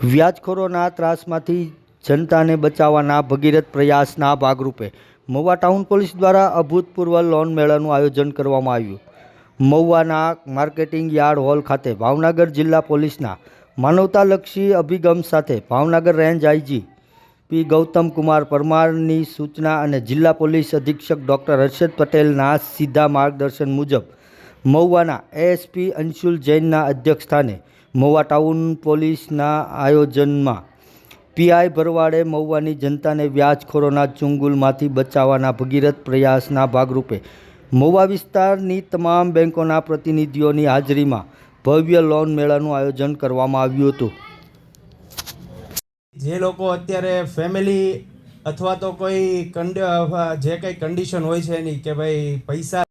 વ્યાજખોરોના ત્રાસમાંથી જનતાને બચાવવાના ભગીરથ પ્રયાસના ભાગરૂપે Mahuva town police દ્વારા અભૂતપૂર્વ લોન મેળાનું આયોજન કરવામાં આવ્યું. મહુવાના માર્કેટિંગ યાર્ડ હોલ ખાતે ભાવનગર જિલ્લા પોલીસના માનવતાલક્ષી અભિગમ સાથે Bhavnagar range IG P Gautam Kumar પરમારની સૂચના અને જિલ્લા પોલીસ અધિક્ષક ડૉક્ટર હર્ષદ પટેલના સીધા માર્ગદર્શન મુજબ મહુવાના એએસપી અંશુલ જૈનના અધ્યક્ષસ્થાને મહુવા ટાઉન પોલીસના આયોજનમાં પીઆઈ ભરવાડે મહુવાની જનતાને વ્યાજખોરોના ચુંગુલમાંથી બચાવવાના ભગીરથ પ્રયાસના ભાગરૂપે મહુવા વિસ્તારની તમામ બેંકોના પ્રતિનિધિઓની હાજરીમાં ભવ્ય લોન મેળાનું આયોજન કરવામાં આવ્યું હતું. જે લોકો અત્યારે ફેમિલી અથવા તો કોઈ કંડ જે કંઈ કન્ડિશન હોય છે એની કે ભાઈ પૈસા